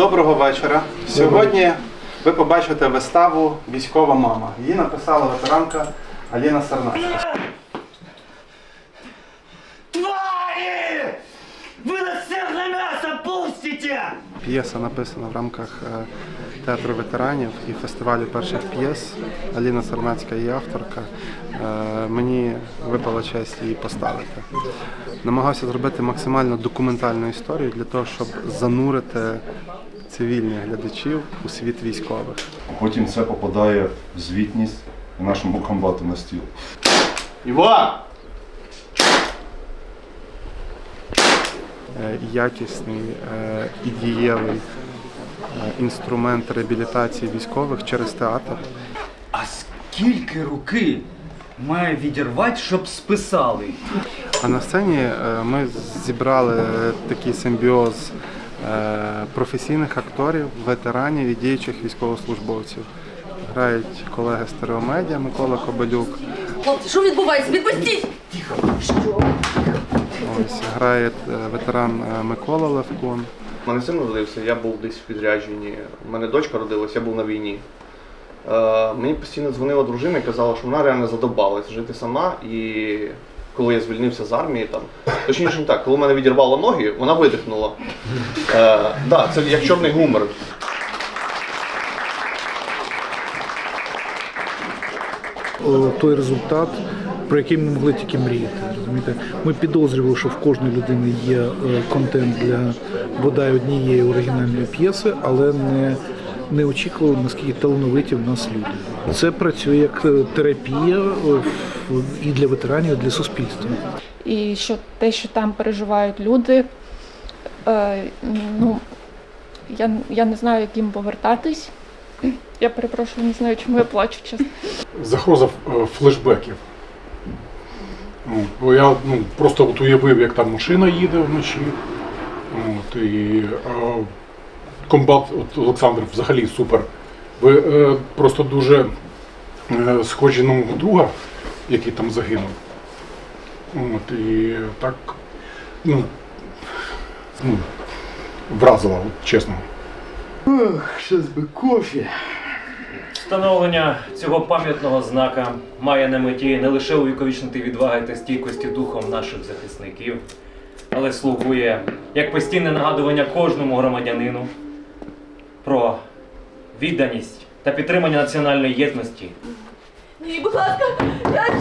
Доброго вечора. Сьогодні ви побачите виставу Військова мама. Її написала ветеранка Аліна Сарнацька. Твари! Вы на серное мясо пустите! П'єса написана в рамках е, театру ветеранів і фестивалю перших п'єс. Аліна Сарнацька її авторка. Е, Мені випала честь її поставити. Намагався зробити максимально документальну історію для того, щоб занурити цивільних глядачів у світ військових. Потім це попадає в звітність нашому комбату на стіл. Іван! Е, якісний е, і дієвий е, інструмент реабілітації військових через театр. А скільки руки має відірвати, щоб списали? А на сцені ми зібрали такий симбіоз професійних акторів, ветеранів і діючих військовослужбовців. Грають колеги стереомедіа Микола Кобилюк. Хлопці, що відбувається? Відпустіть! Ось грає е, ветеран е, Микола Левкун. У мене син народився, я був десь в підрядженні. У мене дочка родилась, я був на війні. Е, мені постійно дзвонила дружина і казала, що вона реально задобалась жити сама. І коли я звільнився з армії, там, точніше не так, коли мене відірвало ноги, вона видихнула. Е, да, це як чорний гумор. Е, той результат, про який ми могли тільки мріяти. Розумієте? Ми підозрювали, що в кожної людини є е, контент для бодай однієї оригінальної п'єси, але не, не очікували, наскільки талановиті в нас люди. Це працює як е, терапія е, і для ветеранів, і для суспільства. і що те, що там переживають люди, е, ну я, я не знаю, як їм повертатись. Я перепрошую, не знаю, чому я плачу чесно. загроза е, флешбеків. Ну, бо я ну, просто от уявив, як там машина їде вночі. От, і е, комбат от, Олександр взагалі супер. Ви е, просто дуже е, схожі на мого друга, який там загинув. От, і так ну, ну, вразило, от, чесно. Встановлення цього пам'ятного знака має на меті не лише увіковічнити відваги та стійкості духом наших захисників, але слугує як постійне нагадування кожному громадянину про відданість та підтримання національної єдності. Ні, будь ласка, я